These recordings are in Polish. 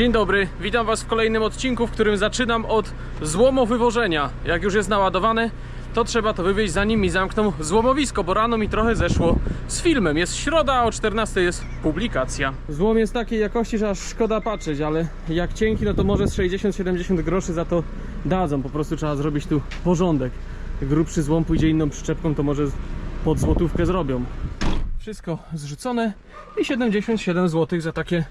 Dzień dobry, witam Was w kolejnym odcinku, w którym zaczynam od złomowywożenia. Jak już jest naładowane, to trzeba to wywieźć zanim mi zamkną złomowisko, bo rano mi trochę zeszło z filmem. Jest środa, a o 14 jest publikacja. Złom jest takiej jakości, że aż szkoda patrzeć, ale jak cienki, no to może z 60-70 groszy za to dadzą. Po prostu trzeba zrobić tu porządek. Grubszy złom pójdzie inną przyczepką, to może pod złotówkę zrobią. Wszystko zrzucone i 77 zł za takie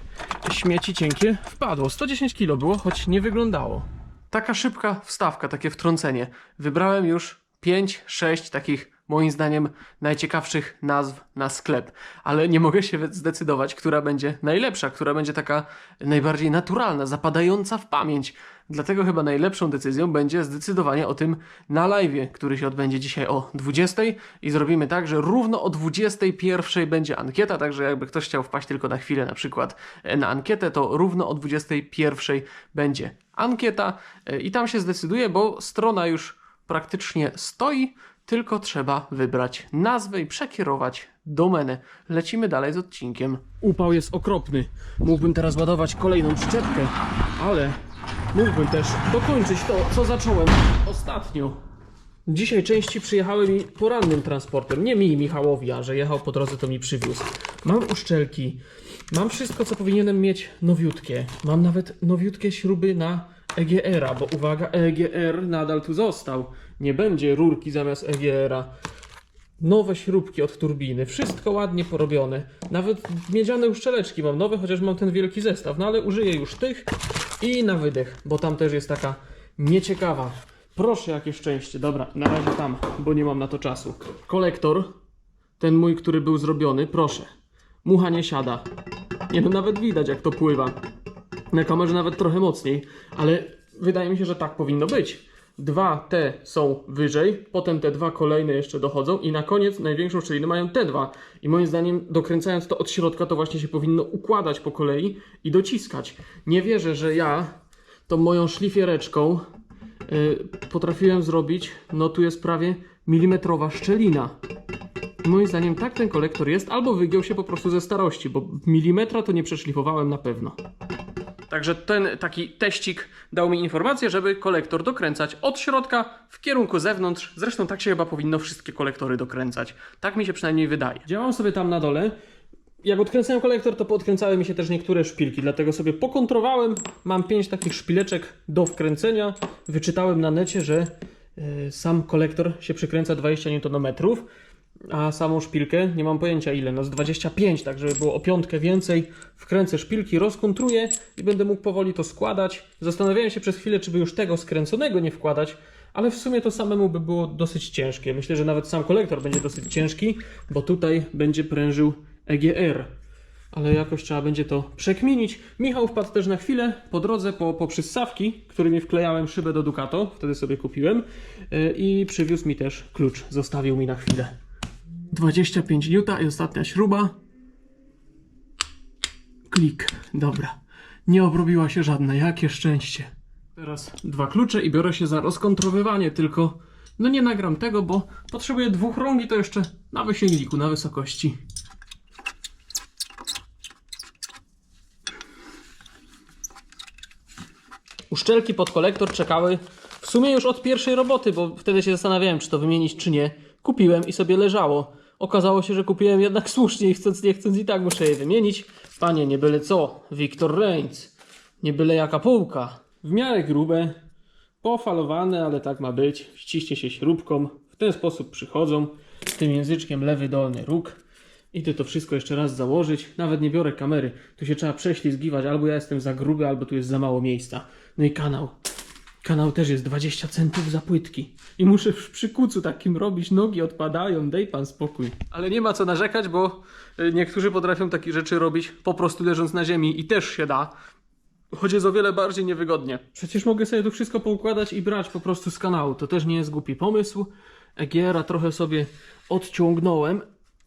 śmieci cienkie wpadło. 110 kg było, choć nie wyglądało. Taka szybka wstawka, takie wtrącenie. Wybrałem już 5-6 takich, moim zdaniem, najciekawszych nazw na sklep, ale nie mogę się zdecydować, która będzie najlepsza, która będzie taka najbardziej naturalna, zapadająca w pamięć. Dlatego chyba najlepszą decyzją będzie zdecydowanie o tym na live, który się odbędzie dzisiaj o 20 i zrobimy tak, że równo o 21 będzie ankieta, także jakby ktoś chciał wpaść tylko na chwilę na przykład e, na ankietę, to równo o 21 będzie ankieta. E, i tam się zdecyduje, bo strona już praktycznie stoi, tylko trzeba wybrać nazwę i przekierować domenę. Lecimy dalej z odcinkiem. Upał jest okropny. Mógłbym teraz ładować kolejną przyczepkę, ale mógłbym też dokończyć to, co zacząłem ostatnio. Dzisiaj części przyjechały mi porannym transportem. Nie mi, Michałowi, a że jechał po drodze, to mi przywiózł. Mam uszczelki, mam wszystko, co powinienem mieć nowiutkie. Mam nawet nowiutkie śruby na EGR-a, bo uwaga, EGR nadal tu został. Nie będzie rurki zamiast EGR-a. Nowe śrubki od turbiny, wszystko ładnie porobione. Nawet miedziane uszczeleczki mam nowe, chociaż mam ten wielki zestaw, no ale użyję już tych i na wydech, bo tam też jest taka nieciekawa. Proszę, jakie szczęście. Dobra, na razie tam, bo nie mam na to czasu. Kolektor, ten mój, który był zrobiony, proszę. Mucha nie siada. Nie no, nawet widać jak to pływa. Na kamerze nawet trochę mocniej, ale wydaje mi się, że tak powinno być. Dwa te są wyżej, potem te dwa kolejne jeszcze dochodzą i na koniec największą szczelinę mają te dwa. I moim zdaniem dokręcając to od środka to właśnie się powinno układać po kolei i dociskać. Nie wierzę, że ja tą moją szlifiereczką y, potrafiłem zrobić, no tu jest prawie milimetrowa szczelina. Moim zdaniem tak ten kolektor jest, albo wygiął się po prostu ze starości, bo milimetra to nie przeszlifowałem na pewno. Także ten taki teścik dał mi informację, żeby kolektor dokręcać od środka w kierunku zewnątrz. Zresztą tak się chyba powinno wszystkie kolektory dokręcać. Tak mi się przynajmniej wydaje. Działam sobie tam na dole. Jak odkręcałem kolektor, to poodkręcały mi się też niektóre szpilki, dlatego sobie pokontrowałem. Mam pięć takich szpileczek do wkręcenia. Wyczytałem na necie, że y, sam kolektor się przykręca 20 Nm, a samą szpilkę nie mam pojęcia ile, no z 25, tak żeby było o piątkę więcej. Wkręcę szpilki, rozkontruję i będę mógł powoli to składać. Zastanawiałem się przez chwilę, czy by już tego skręconego nie wkładać, ale w sumie to samemu by było dosyć ciężkie. Myślę, że nawet sam kolektor będzie dosyć ciężki, bo tutaj będzie prężył EGR. Ale jakoś trzeba będzie to przekminić. Michał wpadł też na chwilę po drodze po, po przyssawki, którymi wklejałem szybę do Ducato, wtedy sobie kupiłem yy, i przywiózł mi też klucz, zostawił mi na chwilę. 25 N i ostatnia śruba. Klik. Dobra. Nie obrobiła się żadna. Jakie szczęście. Teraz dwa klucze i biorę się za rozkontrowywanie, tylko no nie nagram tego, bo potrzebuję dwóch rąk i to jeszcze na wysięgniku, na wysokości. Uszczelki pod kolektor czekały w sumie już od pierwszej roboty, bo wtedy się zastanawiałem, czy to wymienić, czy nie. Kupiłem i sobie leżało. Okazało się, że kupiłem jednak słusznie i chcąc nie chcąc i tak muszę je wymienić. Panie, nie byle co. Wiktor Reigns. Nie byle jaka półka. W miarę grube, pofalowane, ale tak ma być. Ściśnie się śrubką. W ten sposób przychodzą. Tym języczkiem lewy dolny róg. Idę to wszystko jeszcze raz założyć. Nawet nie biorę kamery. Tu się trzeba prześlizgiwać. Albo ja jestem za gruby, albo tu jest za mało miejsca. No i kanał. Kanał też jest 20 centów za płytki. I muszę w przykucu takim robić, nogi odpadają, daj pan spokój. Ale nie ma co narzekać, bo y, niektórzy potrafią takie rzeczy robić po prostu leżąc na ziemi i też się da. Choć jest o wiele bardziej niewygodnie. Przecież mogę sobie tu wszystko poukładać i brać po prostu z kanału. To też nie jest głupi pomysł. EGR-a trochę sobie odciągnąłem,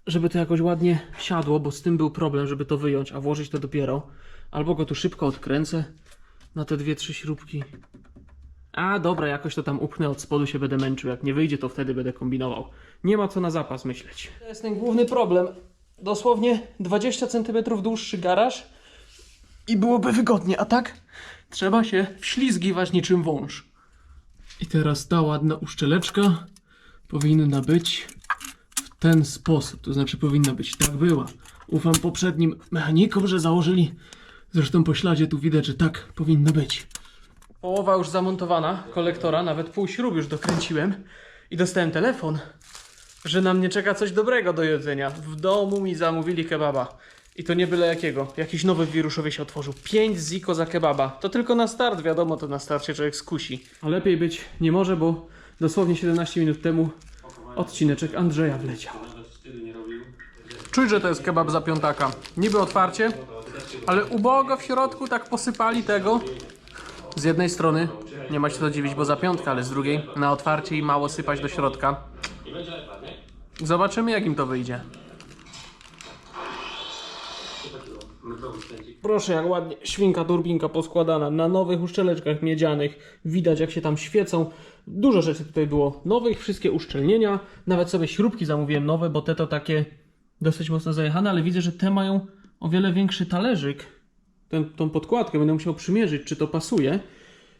żeby to jakoś ładnie siadło, bo z tym był problem, żeby to wyjąć, a włożyć to dopiero. Albo go tu szybko odkręcę na te dwie, trzy śrubki. A dobra, jakoś to tam upchnę od spodu się będę męczył. Jak nie wyjdzie, to wtedy będę kombinował. Nie ma co na zapas myśleć. To jest ten główny problem. Dosłownie 20 cm dłuższy garaż i byłoby wygodnie, a tak trzeba się wślizgiwać niczym wąż. I teraz ta ładna uszczeleczka powinna być w ten sposób, to znaczy powinna być, tak była. Ufam poprzednim mechanikom, że założyli, zresztą po śladzie tu widać, że tak powinno być. Połowa już zamontowana, kolektora, nawet pół śrub już dokręciłem i dostałem telefon, że na mnie czeka coś dobrego do jedzenia. W domu mi zamówili kebaba. I to nie byle jakiego. Jakiś nowy wiruszowy się otworzył. 5 ziko za kebaba. To tylko na start, wiadomo, to na starcie człowiek skusi. A lepiej być nie może, bo dosłownie 17 minut temu odcineczek Andrzeja wleciał. Czuć, że to jest kebab za piątaka. Niby otwarcie, ale ubogo w środku tak posypali tego. Z jednej strony nie ma się co dziwić, bo za piątka, ale z drugiej na otwarcie i mało sypać do środka. Zobaczymy jak im to wyjdzie. Proszę, jak ładnie świnka turbinka poskładana na nowych uszczeleczkach miedzianych. Widać jak się tam świecą. Dużo rzeczy tutaj było nowych, wszystkie uszczelnienia. Nawet sobie śrubki zamówiłem nowe, bo te to takie dosyć mocno zajechane, ale widzę, że te mają o wiele większy talerzyk. Ten, tą podkładkę będę musiał przymierzyć, czy to pasuje.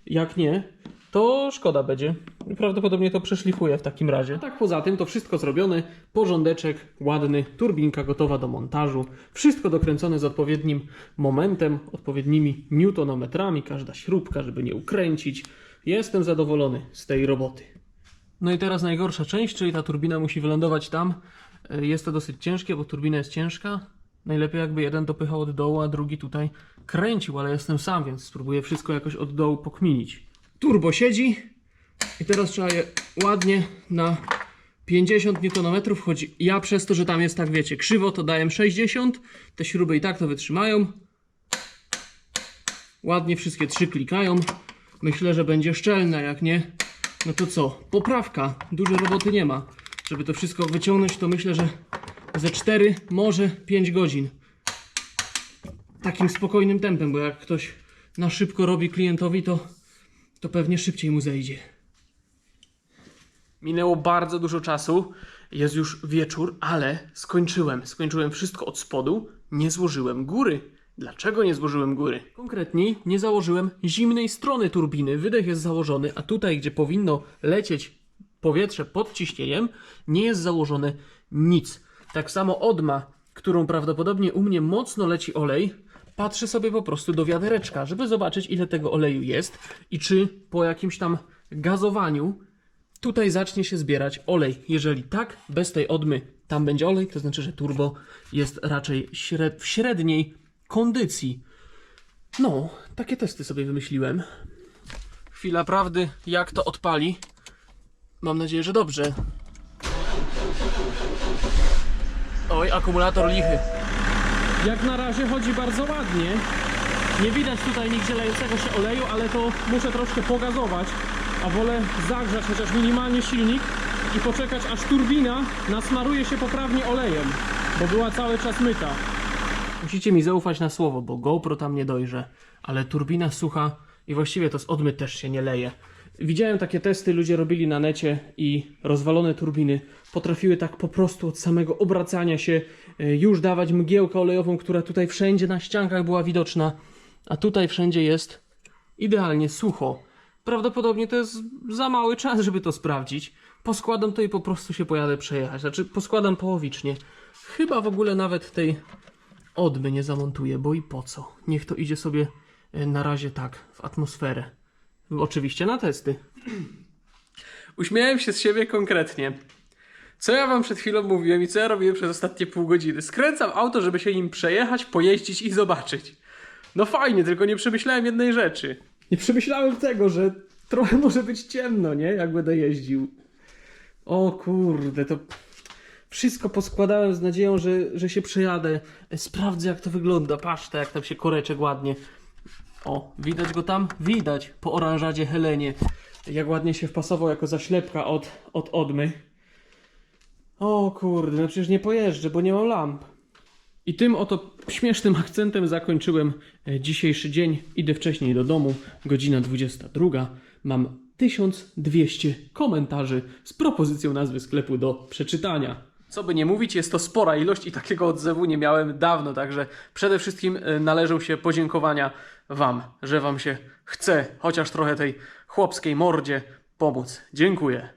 Jak nie, to szkoda będzie. Prawdopodobnie to przeszlifuję w takim razie. Tak poza tym to wszystko zrobione, porządeczek ładny, turbinka gotowa do montażu, wszystko dokręcone z odpowiednim momentem, odpowiednimi newtonometrami, każda śrubka, żeby nie ukręcić. Jestem zadowolony z tej roboty. No i teraz najgorsza część, czyli ta turbina musi wylądować tam. E, Jest to dosyć ciężkie, bo turbina jest ciężka. Najlepiej jakby jeden dopychał od dołu, a drugi tutaj kręcił, ale jestem sam, więc spróbuję wszystko jakoś od dołu pokminić. Turbo siedzi i teraz trzeba je ładnie na 50 Nm chodzi. Ja przez to, że tam jest tak wiecie, krzywo, to dałem 60. Te śruby i tak to wytrzymają. Ładnie wszystkie trzy klikają. Myślę, że będzie szczelne, jak nie, no to co? Poprawka. Dużo roboty nie ma. Żeby to wszystko wyciągnąć, to myślę, że ze 4, może 5 godzin. Takim spokojnym tempem, bo jak ktoś na szybko robi klientowi, to, to pewnie szybciej mu zejdzie. Minęło bardzo dużo czasu. Jest już wieczór, ale skończyłem. Skończyłem wszystko od spodu. Nie złożyłem góry. Dlaczego nie złożyłem góry? Konkretniej, nie założyłem zimnej strony turbiny. Wydech jest założony, a tutaj, gdzie powinno lecieć powietrze pod ciśnieniem, nie jest założone nic. Tak samo odma, którą prawdopodobnie u mnie mocno leci olej, patrzę sobie po prostu do wiadereczka, żeby zobaczyć, ile tego oleju jest i czy po jakimś tam gazowaniu tutaj zacznie się zbierać olej. Jeżeli tak, bez tej odmy tam będzie olej, to znaczy, że turbo jest raczej śred w średniej kondycji. No, takie testy sobie wymyśliłem. Chwila prawdy, jak to odpali. Mam nadzieję, że dobrze. Oj, akumulator lichy. Jak na razie chodzi bardzo ładnie. Nie widać tutaj nigdzie lejącego się oleju, ale to muszę troszkę pogazować, a wolę zagrzać chociaż minimalnie silnik i poczekać aż turbina nasmaruje się poprawnie olejem, bo była cały czas myta. Musicie mi zaufać na słowo, bo GoPro tam nie dojrze, ale turbina sucha i właściwie to z odmy też się nie leje. Widziałem takie testy, ludzie robili na necie i rozwalone turbiny potrafiły tak po prostu od samego obracania się e, już dawać mgiełkę olejową, która tutaj wszędzie na ściankach była widoczna, a tutaj wszędzie jest idealnie sucho. Prawdopodobnie to jest za mały czas, żeby to sprawdzić. Poskładam to i po prostu się pojadę przejechać. Znaczy, poskładam połowicznie. Chyba w ogóle nawet tej odmy nie zamontuję, bo i po co? Niech to idzie sobie e, na razie tak, w atmosferę. Oczywiście na testy. Uśmiałem się z siebie konkretnie. Co ja wam przed chwilą mówiłem i co ja robiłem przez ostatnie pół godziny? Skręcam auto, żeby się nim przejechać, pojeździć i zobaczyć. No fajnie, tylko nie przemyślałem jednej rzeczy. Nie przemyślałem tego, że trochę może być ciemno, nie? Jak będę jeździł. O kurde, to wszystko poskładałem z nadzieją, że, że się przejadę. E, Sprawdzę jak to wygląda. Patrzcie, jak tam się koreczek ładnie. O, widać go tam? Widać po oranżadzie Helenie. Jak ładnie się wpasował jako zaślepka od, od odmy. O kurde, no przecież nie pojeżdżę, bo nie mam lamp. I tym oto śmiesznym akcentem zakończyłem e, dzisiejszy dzień. Idę wcześniej do domu, godzina 22. Mam 1200 komentarzy z propozycją nazwy sklepu do przeczytania. Co by nie mówić, jest to spora ilość i takiego odzewu nie miałem dawno, także przede wszystkim e, należą się podziękowania Wam, że Wam się chce chociaż trochę tej chłopskiej mordzie pomóc. Dziękuję.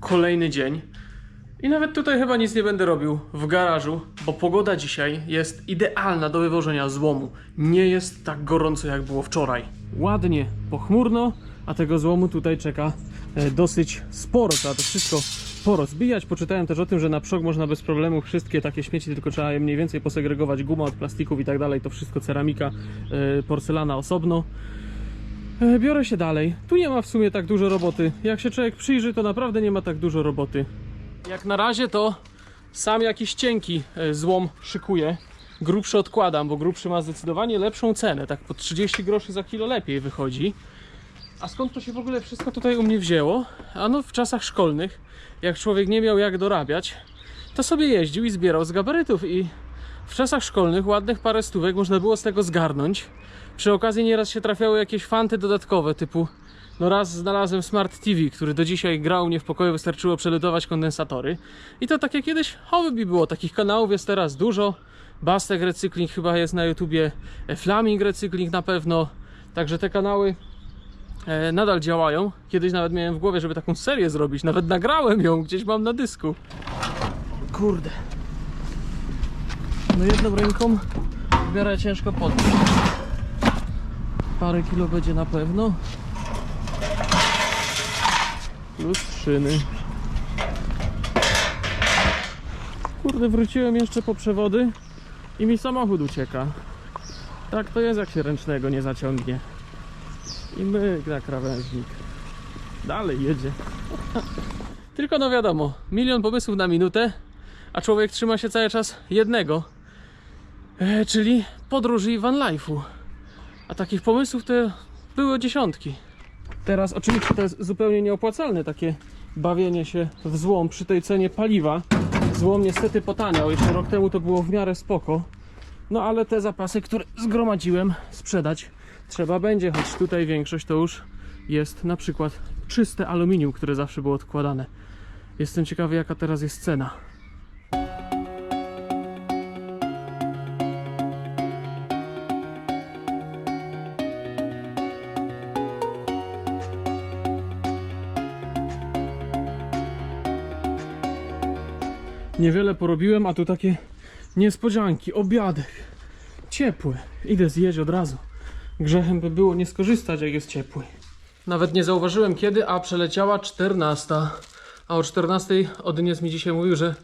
Kolejny dzień. I nawet tutaj chyba nic nie będę robił w garażu, bo pogoda dzisiaj jest idealna do wywożenia złomu. Nie jest tak gorąco jak było wczoraj. Ładnie pochmurno, a tego złomu tutaj czeka e, dosyć sporo. Trzeba to wszystko porozbijać. Poczytałem też o tym, że na przok można bez problemu wszystkie takie śmieci, tylko trzeba je mniej więcej posegregować. Guma od plastików i tak dalej. To wszystko ceramika, e, porcelana osobno. E, Biorę się dalej. Tu nie ma w sumie tak dużo roboty. Jak się człowiek przyjrzy, to naprawdę nie ma tak dużo roboty. Jak na razie to sam jakiś cienki e, złom szykuję. Grubszy odkładam, bo grubszy ma zdecydowanie lepszą cenę. Tak po 30 groszy za kilo lepiej wychodzi. A skąd to się w ogóle wszystko tutaj u mnie wzięło? Ano w czasach szkolnych, jak człowiek nie miał jak dorabiać, to sobie jeździł i zbierał z gabarytów i w czasach szkolnych ładnych parę stówek można było z tego zgarnąć. Przy okazji nieraz się trafiały jakieś fanty dodatkowe typu no raz znalazłem Smart TV, który do dzisiaj grał mnie w pokoju, wystarczyło przelutować kondensatory. I to tak jak kiedyś hobby było, takich kanałów jest teraz dużo. Bastek Recykling chyba jest na YouTubie, e, Flaming Recykling na pewno. Także te kanały nadal działają. Kiedyś nawet miałem w głowie, żeby taką serię zrobić. Nawet nagrałem ją, gdzieś mam na dysku. Kurde. No jedną ręką w miarę ciężko podnieść. Parę kilo będzie na pewno. Plus szyny. Kurde, wróciłem jeszcze po przewody i mi samochód ucieka. Tak to jest, jak się ręcznego nie zaciągnie. I myk na krawężnik. Dalej jedzie. Tylko no wiadomo, milion pomysłów na minutę, a człowiek trzyma się cały czas jednego. E, czyli podróży i van life'u. A takich pomysłów to były dziesiątki. Teraz oczywiście to jest zupełnie nieopłacalne takie bawienie się w złom przy tej cenie paliwa. Złom niestety potaniał, jeszcze rok temu to było w miarę spoko. No ale te zapasy, które zgromadziłem, sprzedać trzeba będzie, choć tutaj większość to już jest na przykład czyste aluminium, które zawsze było odkładane. Jestem ciekawy jaka teraz jest cena. Niewiele porobiłem, a tu takie niespodzianki, obiadek. Ciepły. Idę zjeść od razu. Grzechem by było nie skorzystać, jak jest ciepły. Nawet nie zauważyłem kiedy, a przeleciała 14. A o 14 Odyniec mi dzisiaj mówił, że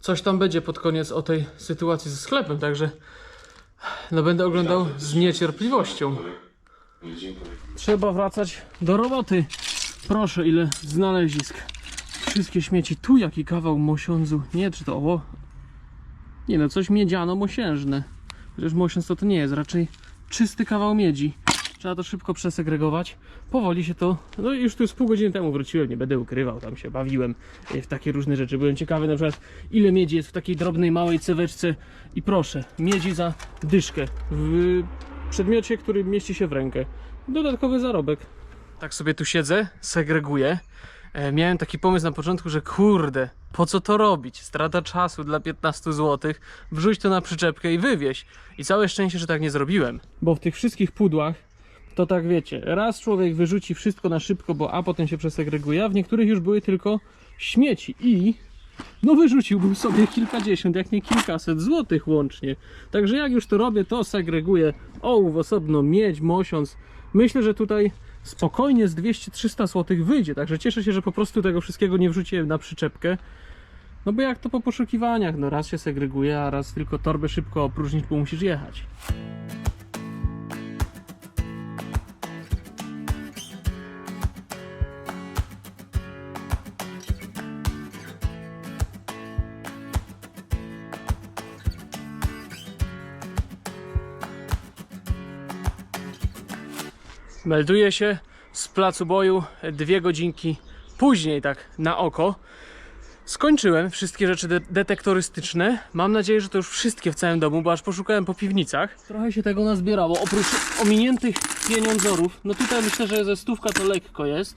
coś tam będzie pod koniec o tej sytuacji ze sklepem, także no będę oglądał z niecierpliwością. Trzeba wracać do roboty. Proszę, ile znalezisk. Wszystkie śmieci. Tu jaki kawał mosiądzu. Nie, czy to o. Nie no, coś miedziano-mosiężne. Chociaż mosiądz to, to nie jest, raczej czysty kawał miedzi. Trzeba to szybko przesegregować. Powoli się to. No już tu z pół godziny temu wróciłem, nie będę ukrywał, tam się bawiłem e, w takie różne rzeczy. Byłem ciekawy na przykład, ile miedzi jest w takiej drobnej, małej ceweczce. I proszę, miedzi za dyszkę w przedmiocie, który mieści się w rękę. Dodatkowy zarobek. Tak sobie tu siedzę, segreguję. E, miałem taki pomysł na początku, że kurde, po co to robić? Strata czasu dla 15 zł, wrzuć to na przyczepkę i wywieź. I całe szczęście, że tak nie zrobiłem. Bo w tych wszystkich pudłach, to tak wiecie, raz człowiek wyrzuci wszystko na szybko, bo a potem się przesegreguje, a w niektórych już były tylko śmieci i no wyrzuciłbym sobie kilkadziesiąt, jak nie kilkaset złotych łącznie. Także jak już to robię, to segreguję ołów osobno, miedź, mosiąc. Myślę, że tutaj spokojnie z 200-300 zł wyjdzie, także cieszę się, że po prostu tego wszystkiego nie wrzuciłem na przyczepkę. No bo jak to po poszukiwaniach, no raz się segreguje, a raz tylko torbę szybko opróżnić, bo musisz jechać. Melduję się z placu boju dwie godzinki później, tak na oko. Skończyłem wszystkie rzeczy de- detektorystyczne. Mam nadzieję, że to już wszystkie w całym domu, bo aż poszukałem po piwnicach. Trochę się tego nazbierało. Oprócz ominiętych pieniądzorów, no tutaj myślę, że ze stówka to lekko jest,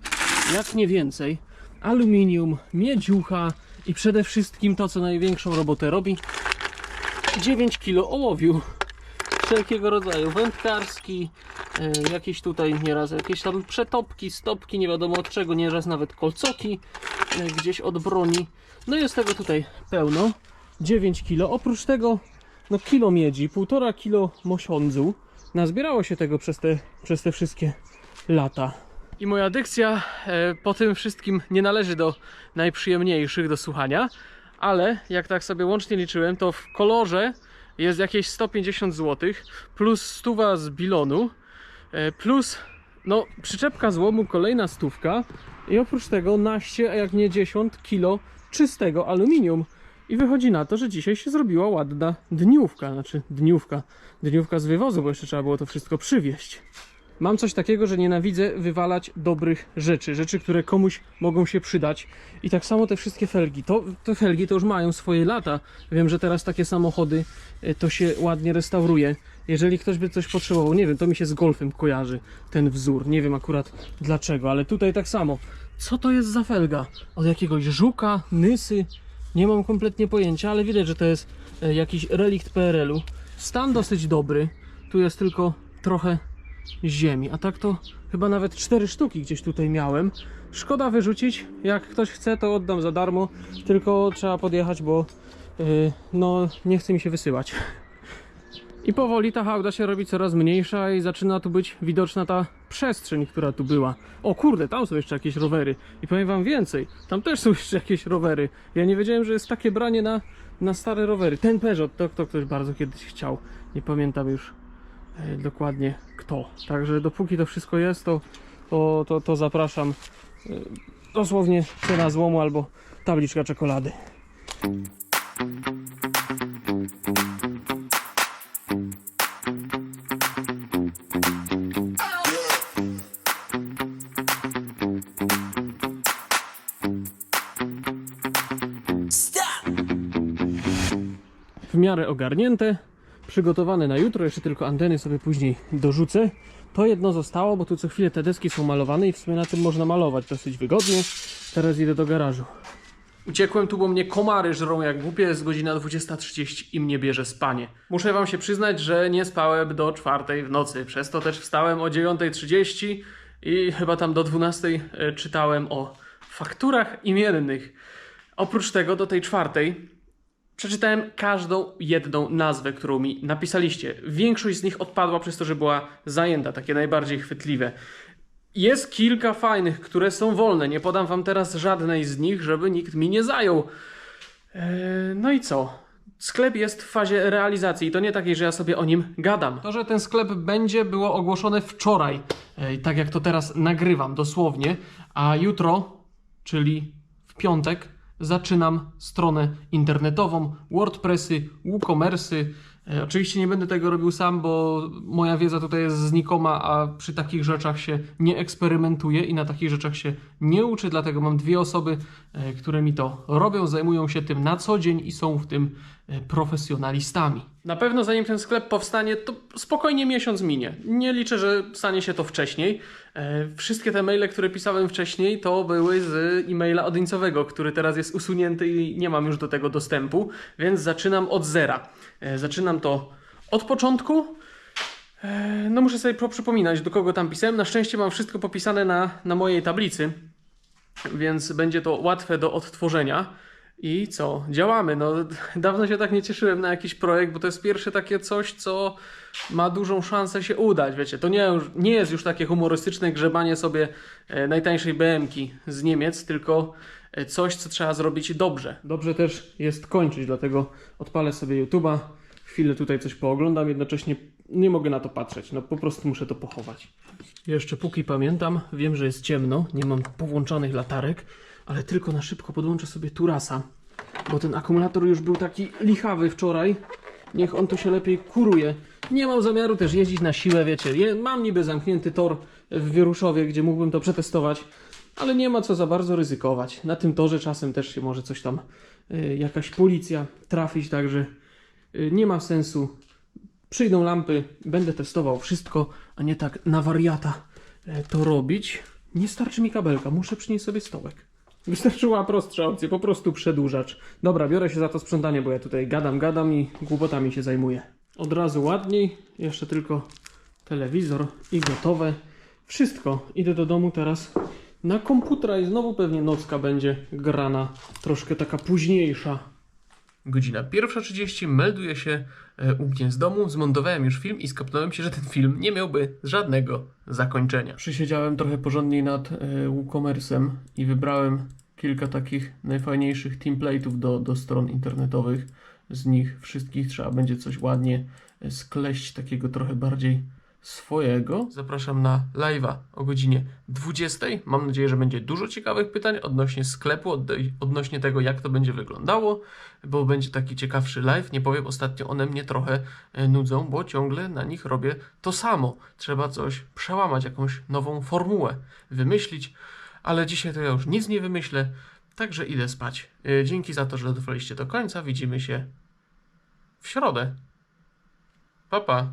jak nie więcej. Aluminium, miedziucha I przede wszystkim to, co największą robotę robi, 9 kg ołowiu wszelkiego rodzaju, wędkarski, e, jakieś tutaj nieraz jakieś tam przetopki, stopki, nie wiadomo od czego, nieraz nawet kolcoki e, gdzieś od broni. No jest tego tutaj pełno, 9 kg. Oprócz tego no kilo miedzi, półtora kilo mosiądzu. Nazbierało się tego przez te, przez te wszystkie lata. I moja dykcja e, po tym wszystkim nie należy do najprzyjemniejszych do słuchania, ale jak tak sobie łącznie liczyłem, to w kolorze jest jakieś 150 zł, plus stuwa z bilonu, e, plus no, przyczepka złomu, kolejna stówka i oprócz tego naście, a jak nie 10 kilo czystego aluminium. I wychodzi na to, że dzisiaj się zrobiła ładna dniówka, znaczy dniówka, dniówka z wywozu, bo jeszcze trzeba było to wszystko przywieźć. Mam coś takiego, że nienawidzę wywalać dobrych rzeczy, rzeczy, które komuś mogą się przydać. I tak samo te wszystkie felgi. To, te felgi to już mają swoje lata. Wiem, że teraz takie samochody e, to się ładnie restauruje. Jeżeli ktoś by coś potrzebował, nie wiem, to mi się z golfem kojarzy ten wzór. Nie wiem akurat dlaczego, ale tutaj tak samo. Co to jest za felga? Od jakiegoś żuka, nysy? Nie mam kompletnie pojęcia, ale widać, że to jest e, jakiś relikt PRL-u. Stan dosyć dobry. Tu jest tylko trochę ziemi. A tak to chyba nawet cztery sztuki gdzieś tutaj miałem. Szkoda wyrzucić. Jak ktoś chce, to oddam za darmo. Tylko trzeba podjechać, bo yy, no nie chce mi się wysyłać. I powoli ta hałda się robi coraz mniejsza i zaczyna tu być widoczna ta przestrzeń, która tu była. O kurde, tam są jeszcze jakieś rowery. I powiem wam więcej, tam też są jeszcze jakieś rowery. Ja nie wiedziałem, że jest takie branie na, na stare rowery. Ten Peugeot, to, to ktoś bardzo kiedyś chciał. Nie pamiętam już dokładnie kto. Także dopóki to wszystko jest, to, to, to, to zapraszam. E, dosłownie cena złomu albo tabliczka czekolady. w miarę ogarnięte, przygotowane na jutro, jeszcze tylko anteny sobie później dorzucę. To jedno zostało, bo tu co chwilę te deski są malowane i w sumie na tym można malować dosyć wygodnie. Teraz idę do garażu. Uciekłem tu, bo mnie komary żrą jak głupie, jest godzina 20.30 i mnie bierze spanie. Muszę wam się przyznać, że nie spałem do czwartej w nocy, przez to też wstałem o 9.30 i chyba tam do 12.00 e, czytałem o fakturach imiennych. Oprócz tego do tej czwartej Przeczytałem każdą jedną nazwę, którą mi napisaliście. Większość z nich odpadła przez to, że była zajęta, takie najbardziej chwytliwe. Jest kilka fajnych, które są wolne. Nie podam wam teraz żadnej z nich, żeby nikt mi nie zajął. Eee, no i co? Sklep jest w fazie realizacji i to nie takiej, że ja sobie o nim gadam. To, że ten sklep będzie, było ogłoszone wczoraj, Ej, tak jak to teraz nagrywam dosłownie, a jutro, czyli w piątek, zaczynam stronę internetową, WordPressy, WooCommerce'y. E, Oczywiście nie będę tego robił sam, bo moja wiedza tutaj jest znikoma, a przy takich rzeczach się nie eksperymentuje i na takich rzeczach się nie uczy, dlatego mam dwie osoby, które mi to robią, zajmują się tym na co dzień i są w tym e, profesjonalistami. Na pewno zanim ten sklep powstanie, to spokojnie miesiąc minie. Nie liczę, że stanie się to wcześniej. E, Wszystkie te maile, które pisałem wcześniej, to były z e-maila odyńcowego, który teraz jest usunięty i nie mam już do tego dostępu, więc zaczynam od zera. E, Zaczynam to od początku. E, No muszę sobie przypominać, do kogo tam pisałem. Na szczęście mam wszystko popisane na, na mojej tablicy, więc będzie to łatwe do odtworzenia. I co? Działamy. No, dawno się tak nie cieszyłem na jakiś projekt, bo to jest pierwsze takie coś, co ma dużą szansę się udać. Wiecie, to nie, nie jest już takie humorystyczne grzebanie sobie e, najtańszej BM-ki z Niemiec, tylko e, coś, co trzeba zrobić dobrze. Dobrze też jest kończyć, dlatego odpalę sobie YouTube'a, chwilę tutaj coś pooglądam, jednocześnie nie mogę na to patrzeć. No po prostu muszę to pochować. Jeszcze póki pamiętam, wiem, że jest ciemno, nie mam powłączanych latarek, ale tylko na szybko podłączę sobie Turasa, bo ten akumulator już był taki lichawy wczoraj. Niech on tu się lepiej kuruje. Nie mam zamiaru też jeździć na siłę, wiecie. Mam niby zamknięty tor w Wieruszowie, gdzie mógłbym to przetestować, ale nie ma co za bardzo ryzykować. Na tym torze czasem też się może coś tam, y, jakaś policja trafić, także nie ma sensu przyjdą lampy, będę testował wszystko, a nie tak na wariata e, to robić. Nie starczy mi kabelka, muszę przynieść sobie stołek. Wystarczyła prostsza opcja, po prostu przedłużacz. Dobra, biorę się za to sprzątanie, bo ja tutaj gadam, gadam i głupotami się zajmuję. Od razu ładniej, jeszcze tylko telewizor i gotowe. Wszystko. Idę do domu teraz na komputera i znowu pewnie nocka będzie grana, troszkę taka późniejsza. Godzina 1.30, melduję się e, u mnie z domu, zmontowałem już film i skapnąłem się, że ten film nie miałby żadnego zakończenia. Przysiedziałem trochę porządniej nad e, WooCommerce'em i wybrałem kilka takich najfajniejszych template'ów do, do stron internetowych. Z nich wszystkich trzeba będzie coś ładnie e, skleść, takiego trochę bardziej swojego. Zapraszam na live'a o godzinie 20. Mam nadzieję, że będzie dużo ciekawych pytań odnośnie sklepu, odnośnie tego, jak to będzie wyglądało, bo będzie taki ciekawszy live. Nie powiem, ostatnio one mnie trochę e, nudzą, bo ciągle na nich robię to samo. Trzeba coś przełamać, jakąś nową formułę wymyślić, ale dzisiaj to ja już nic nie wymyślę, także idę spać. E, Dzięki za to, że dotrwaliście do końca. Widzimy się w środę. Pa, pa.